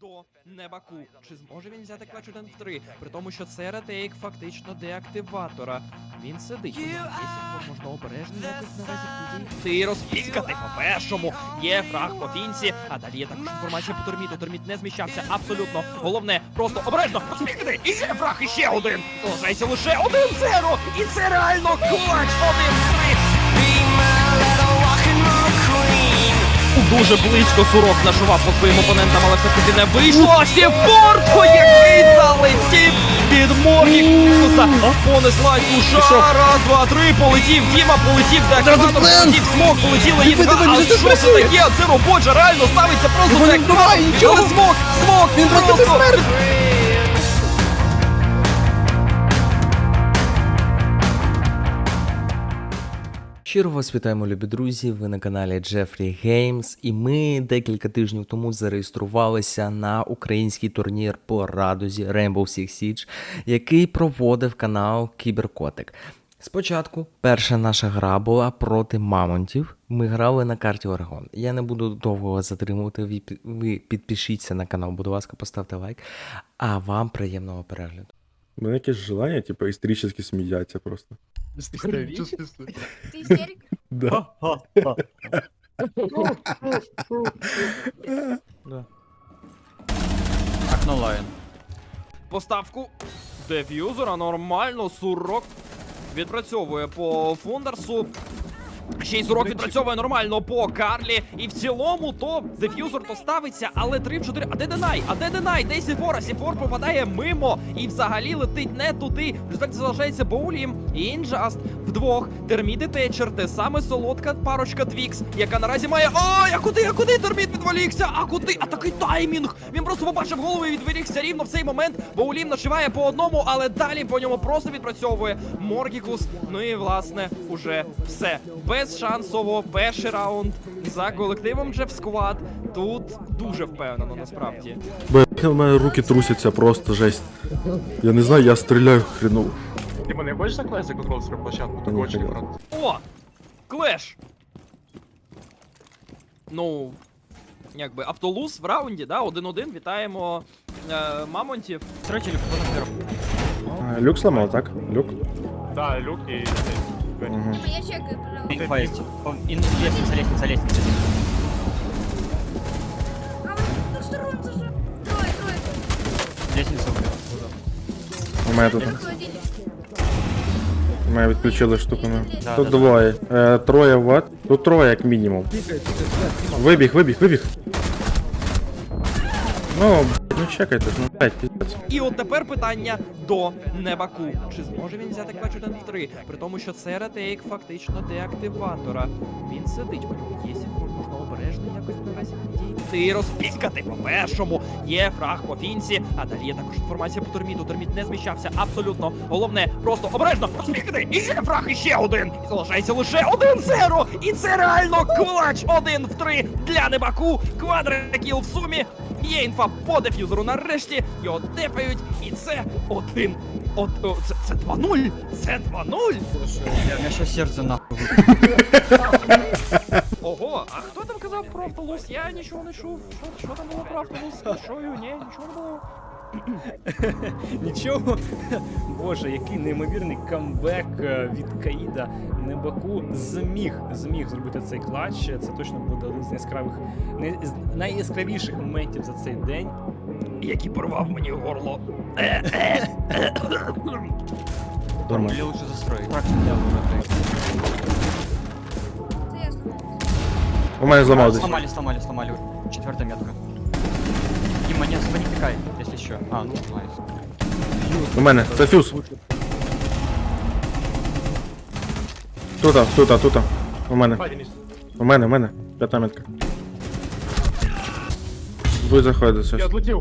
до Небаку. Чи зможе він взяти клач 1 в 3? При тому, що це ретейк фактично деактиватора. Він сидить. можна обережно. Ти розпікати по першому. Є фраг по фінці, а далі є також інформація по торміту. Торміт не зміщався абсолютно. Головне, просто обережно розпікати. І є фраг іще один. Залишається лише 1-0. І це реально клач 1-3. Дуже близько сурок нашував по своїм опонентам, але все таки не вийшло. Сєфорто, який залетів під Моргікуса. Понесла душа. Раз, два, три. Полетів Діма, полетів деактиватор, полетів смок, полетіла Інга. А що це таке? Це робоча, реально ставиться просто деактиватор. Але смок, смок, він просто... Щиро вас вітаємо, любі друзі. Ви на каналі Jeffrey Games, і ми декілька тижнів тому зареєструвалися на український турнір по радузі Rainbow Six Siege, який проводив канал Кіберкотик. Спочатку перша наша гра була проти мамонтів. Ми грали на карті Орегон. Я не буду довго вас затримувати. Ви підпишіться на канал, будь ласка, поставте лайк. А вам приємного перегляду. У мене якесь желання, типу, історично смеяться просто. Ты истерик? Да. Окно лайн. Поставку деф'юзера нормально, сурок відпрацьовує по Фундерсу. Ще й сурок відпрацьовує нормально по Карлі. І в цілому то деф'юзер то ставиться, але 3 в 4. А де Денай? А де Денай? Де Сіфора? Сіфор попадає мимо і взагалі летить не туди. В результаті залишається Боулім і Інжаст вдвох. Терміди Течер, те саме солодка парочка Твікс, яка наразі має. О, а куди, а куди терміт відволікся? А куди? А такий таймінг! Він просто побачив голову і відволікся рівно в цей момент. Боулім нашиває по одному, але далі по ньому просто відпрацьовує Моргікус. Ну і власне уже все. Безшансово перший раунд за колективом Джеф Сквад. Тут дуже впевнено насправді. Бо у мене руки трусяться, просто жесть. Я не знаю, я стріляю хреново. Типа, не хочешь на классе контроль свою площадку? Так Ну, очень понятно. О! Клеш! Ну. Якби автолуз в раунді, да, 1-1. Вітаємо е, мамонтів. Потом Люк сломав, так? Люк? Да, люк и здесь. Угу. Ну, Ну, Я чекаю, пожалуйста. Инфа есть. Он- ин- Лестница, лестница, лестница. А вот тут сторон зажал. Трое, трое. Лестница убил. У мене тут. Холодильник. У мене відключили штуками. Да, Тут да, да. двоє. Е, троє ват. Тут троє, як мінімум. Вибіг, вибіг, вибіг. Ну, блядь, ну чекайте, ну блядь, піздець. І от тепер питання до Небаку. Чи зможе він взяти 1 в 3? При тому, що це ретейк фактично деактиватора. Він сидить, у нього є сім'ї, можна обережно якось наразі підійти. Ти розпікати по першому. Є фраг по фінці, а далі є також інформація по торміту. Торміт не зміщався абсолютно. Головне, просто обережно розпікати. І є фраг іще один. І залишається лише 1-0. І це реально клач 1 в 3 для Небаку. Квадрокіл в сумі. Є інфа по деф'юзеру нарешті, його депають, і це один. От, о, це, це 2-0! Це 2-0! Я мені сейчас серце нахуй. Ого, а хто там казав про автолус? Я нічого не чув. Що, що там було про автолус? Шою, ні, нічого не було. Нічого. Боже, який неймовірний камбек е, від Каїда Небаку зміг зміг зробити цей клатч. Це точно буде один з яскравих найяскравіших моментів за цей день. Який порвав мені горло. Нормально. Или лучше застроить. Так, я я. У мене зламав. Сломали, сломали, сломали. Четвертая метка. Дима, не, особо пикай, если еще. А, ну, найс. У мене, це фюз. Тута, тута, тута. У мене. У мене, у мене. П'ята метка. Будь заходити Я щось.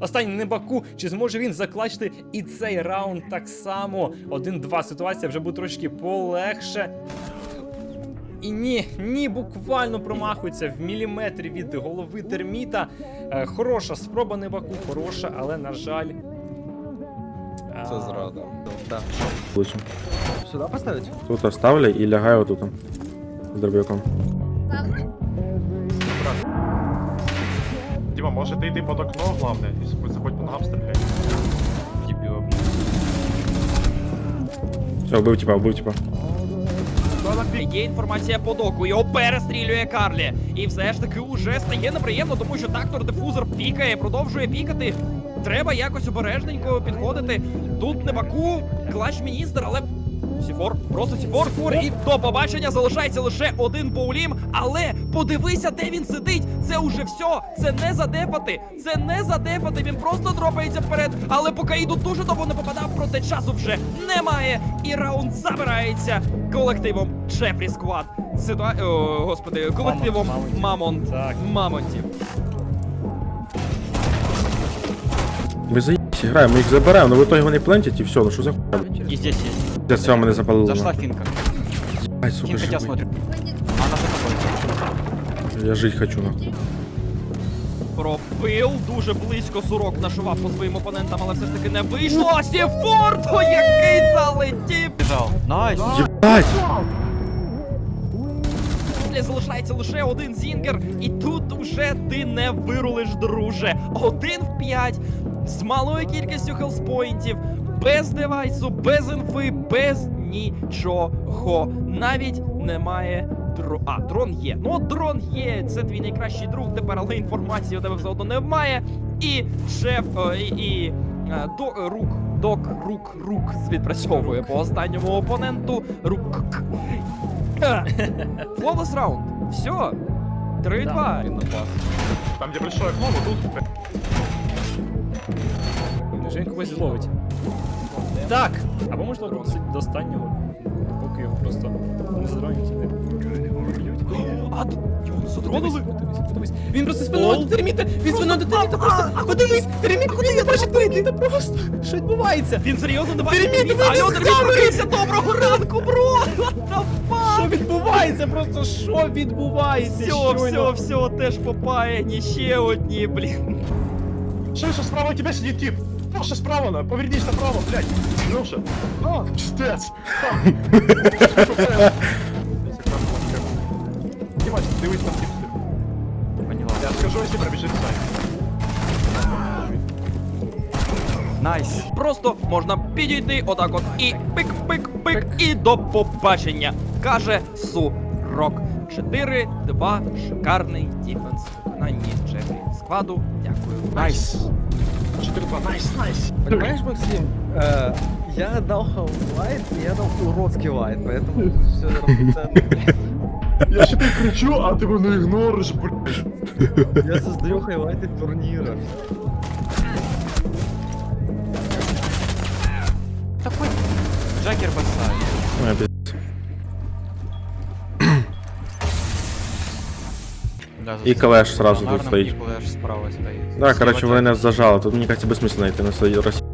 Останній Небаку, чи зможе він заклачити і цей раунд так само? 1-2 ситуація вже буде трошки полегше. І ні, ні, буквально промахується в міліметрі від голови терміта. Е, хороша спроба Небаку, хороша, але на жаль. Це зрада. Лучше. Сюда поставить? Тут оставлю і лягаю тут. З дроб'яком. Дима, Діма, може ти йди під окно, головне, і заходь по ногам стріляй. Все, вбив типа, вбив типа. Є інформація по доку, його перестрілює Карлі. І все ж таки уже стає неприємно, тому що тактор дифузор пікає, продовжує пікати. Треба якось обережненько підходити. Тут не Баку, клач міністр, але. Сіфор, просто Сіфор, Фор, і до побачення залишається лише один Паулім. Але подивися, де він сидить. Це уже все. Це не задефати. Це не задефати. Він просто дропається вперед. Але по Каїду дуже довго не попадав, проте часу вже немає. І раунд забирається колективом Джефрі Сквад. Ситуа... О, господи, колективом Мамонт. Мамонтів. Ми заїбся граємо, ми їх заберемо, але в итоге вони плентять і все, ну що за хуйня? И здесь есть. Для цього мене запалило. Зашла. Ай, сука, Финка тебя смотрит. Она за тобой. Я жить хочу, нахуй. Пробив дуже близько сурок нашував по своїм опонентам, але все ж таки не вийшло. Сіфорто, який залетів! Бежал. Найс. Єбать! Далі залишається лише один зінгер, і тут уже ти не вирулиш, друже. Один в п'ять з малою кількістю хелспоінтів, без девайсу, без інфи, без нічого. Навіть немає дро... А, дрон є. Ну, от дрон є. Це твій найкращий друг тепер, але інформації у тебе все одно немає. І шеф, о, і, і е, до, рук, док, рук, рук відпрацьовує по останньому опоненту. Рук. Флолес раунд. Все. 3-2. Там, де большое окно, вот тут. Невже він зловить? Так! Або можливо досить до останнього, поки його просто не задронять. А, його подивись. Він просто спиною до терміта! Він спиною до терміта просто! Подивись! Терміт куди я бачу терміта просто! Що відбувається? Він серйозно не бачить Терміт, Алло, терміт прокинься, доброго ранку, бро! What the fuck? Що відбувається? Просто що відбувається? Все, все, все, теж попаяні, ще одні, блін. Еще справа у тебя сидит тип? Леша справа, на, повернись направо, блядь. Леша. А, пиздец. Димас, дивись там тип. Поняла. Я скажу, если пробежит сайт. Найс. Просто можна підійти отак от і пик-пик-пик, і до побачення. Каже Сурок. 4-2, шикарний діфенс виконанні Джефрі складу. Дякую. Найс. 4-2, найс, найс. Понимаешь, Максим, э, я дал лайт, и я дал уродский лайт, поэтому все равноценно. Я что-то кричу, а ты его игноришь, блядь. Я создаю хайлайты турнира. Такой Джаггер басай. Ой, пи- Да, І калеш сразу тут Сонарном стоїть. і калеш справа стоїть. Да, короче, Слева вони нас Джаггер. зажали. Тут, мені кажется, безсмисленно йти на свої російську.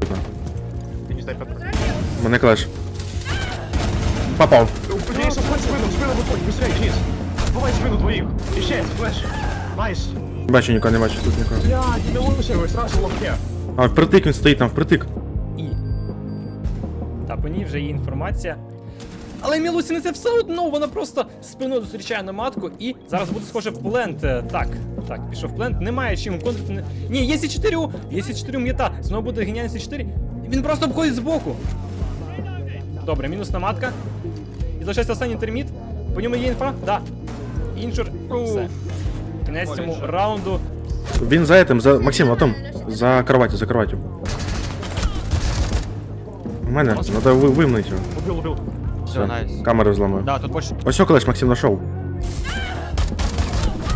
Ты не знаю, Петр. Мене клеш. Попав. Денис, сходи спину, спину выходи, быстрее, Денис. Бывай спину двоих. Исчез, флеш. Найс. Не бачу нікого, не бачу тут нікого. Блядь, не лучше, сразу в лобке. А, впритик він стоїть там, впритик. І. Та по ній вже є інформація. Але Мілусіни це все одно, вона просто спиною зустрічає на матку і зараз буде схоже плент. Е, Так, так, пішов плент, немає чим контрити. не- Ні, є сі 4 є сі 4 м'ята. Знову буде геніальний сі 4 Він просто обходить збоку. Добре, мінусна матка. І залишається останній терміт. По ньому є інфа? Да. Інжур. Все. Кінець цьому раунду. Він за этим, за... Максим, а там. За кроватью, за кроватью. У мене, надо ви, вимнити його. Убил, убил. Все, найс. Камеру зламаю. Да, тут больше. Ось колеш Максим нашов.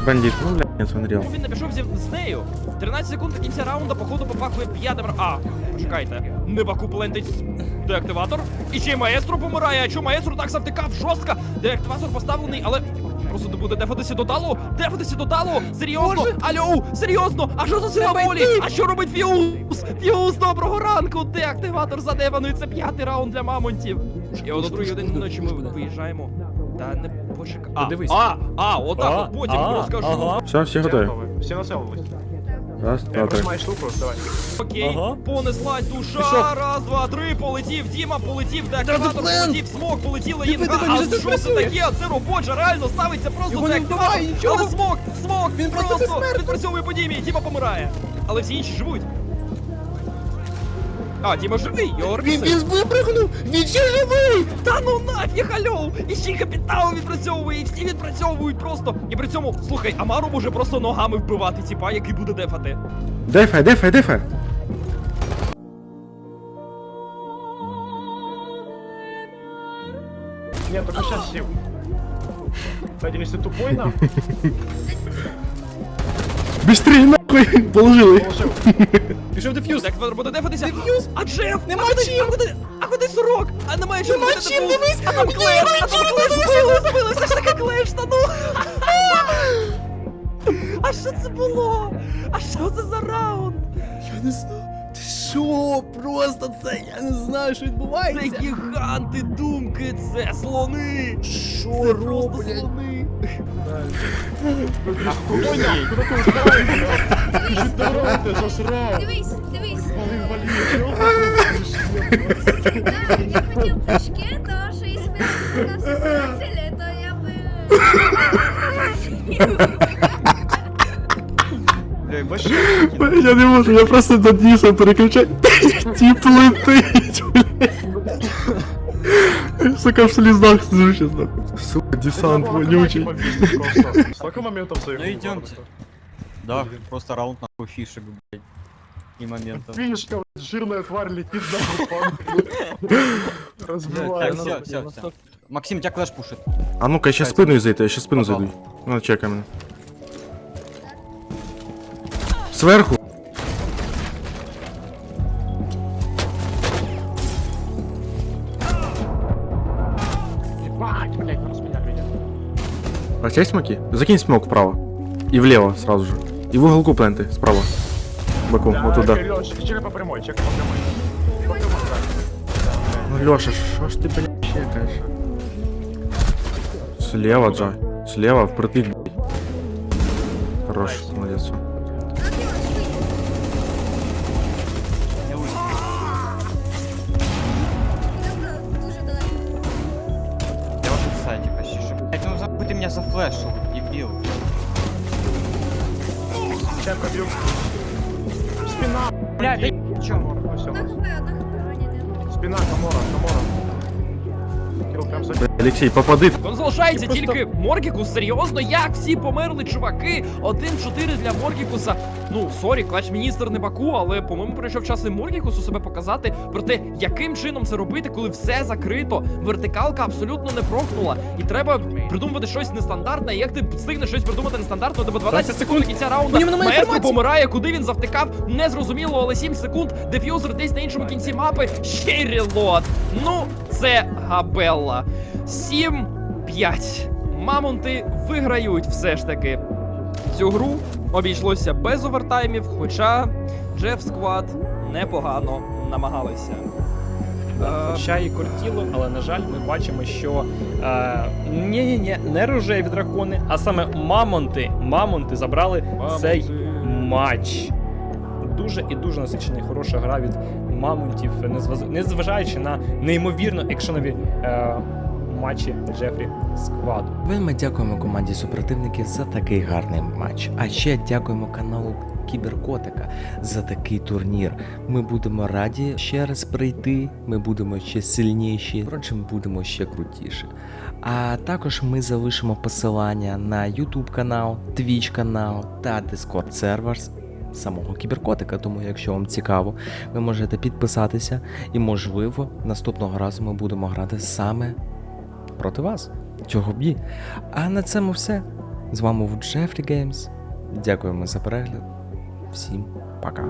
Бандит, ну бля, нет, ріал. Він не пішов зі- з нею. 13 секунд до кінця раунду, походу, попахує п'ятим. ра- А, почекайте. Не баку плентить деактиватор. І ще й маестро помирає. А чому маестро так завтикав жорстко? Деактиватор поставлений, але. Просто не буде дефатися до талу! Дефатися до талу! Серйозно! Алло! Серйозно! А що за сила волі? А що робить Фіуз? Фіуз, доброго ранку! Деактиватор задефаний, це п'ятий раунд для мамонтів. І от о другій годині ночі ми виїжджаємо. Та не почекай. А, Подивись. а, а, отак А, от потім а, розкажу. ага. Все, всі Все готові. Все населились. Раз, Я два, три. прожимаю штуку, давай. Окей, Ага. понеслась душа. Пішов. Раз, два, три, полетів. Діма полетів, деактиватор плен. полетів, смок, полетіла Диви, інга. А він же що це працює. таке? Це робоча, реально ставиться просто Його не деактиватор. вбиває, нічого. Але смок, смок, Він просто просто безсмертний. відпрацьовує по Дімі. Діма помирає. Але всі інші живуть. А, Діма живий, його рисує. випрыгнув! Він ще живий! Та ну нафіг, альо! І ще й капітал відпрацьовує, і всі відпрацьовують просто. І при цьому, слухай, Амару може просто ногами вбивати, типа, який буде дефати. Дефай, дефай, дефай. Нет, только сейчас сил. Один, если тупой, нахуй, Быстрее, нахуй! Положили. положил. Пішов деф'юз! Як буде дефатися? Деф'юз! А Джеф! Нема чим! А куди, сорок? А немає чим Нема чим, дивись! А там клеш! А там клеш збили, збили! Все ж таки клеш, та ну! А що це було? А що це за раунд? Я не знаю. Ти що? Просто це, я не знаю, що Це відбувається. гіганти думки, це слони! Що Це просто роблять? слони! Куда нахуй? Куда ты устраиваешь? Ты же здорово, ты засрал. Дивись, дивись. Вали, вали. Да, я хотів прыжки, то що якщо б я спускався профілі, то я би... Бля, больше Я не можу, я просто до Діса переключаю. Ті плетить, блядь. Сука, в слізах сижу щас, нахуй. Сука, десант вонючий. Столько моментов Ну заехал. идемте. Да, просто раунд нахуй фишек, блядь. И моментов. Фишка, блядь, жирная тварь летит. Так, Разбивается. все, все, все. Максим, тебя клэш пушит. А ну-ка, я ще спиною зайти, я ще спину зайду. Ну, чекай мене. Зверху. Прочай смоки. Закинь смок вправо. И влево сразу же. И в уголку пленты справа. Боку, вот туда. Лёш, чекай по прямой, чекай по прямой. По прямой, да. Ну, Лёша, что ж ты, блядь, чекаешь? Слева, Джа. Слева, впритык, ты меня зафлешил, дебил. Сейчас пробью. Спина. Блядь, да чё? Ну, всё, Одна хп, одна хп, ранити. Спина, Камора, Камора. Кирилл, прям за... Блядь, Алексей, попади. Он залишається тільки Моргікус, серйозно, як всі померли чуваки. 1-4 для Моргікуса. Ну, сорі, клач-міністр не Баку, але, по-моєму, прийшов час і Моргікусу себе показати про те, яким чином це робити, коли все закрито. Вертикалка абсолютно не прокнула. І треба придумувати щось нестандартне. І Як ти встигнеш щось придумати нестандартно, тебе 12 секунд до кінця раунду. Маестро помирає, куди він завтикав, незрозуміло, але 7 секунд. Деф'юзер десь на іншому кінці мапи. Ще й релот. Ну, це габелла. 7-5. Мамонти виграють все ж таки. Цю гру обійшлося без овертаймів, хоча Джеф Сквад непогано намагалися. Е, Хоча і кортіло, але на жаль, ми бачимо, що е, ні-ні-ні, не рожеві дракони, а саме мамонти. Мамонти забрали цей матч. Дуже і дуже насичена і хороша гра від мамонтів, незважаючи на неймовірно екшонові е, матчі Джефрі Скваду. Вельми дякуємо команді супротивників за такий гарний матч. А ще дякуємо каналу Кіберкотика за такий турнір. Ми будемо раді ще раз прийти. Ми будемо ще сильніші, ми будемо ще крутіші. А також ми залишимо посилання на YouTube канал, Twitch канал та Discord сервер самого кіберкотика. Тому, якщо вам цікаво, ви можете підписатися, і можливо, наступного разу ми будемо грати саме проти вас. Чого б. А на цьому все. З вами був Джефрі Геймс. Дякуємо за перегляд. Всім пока.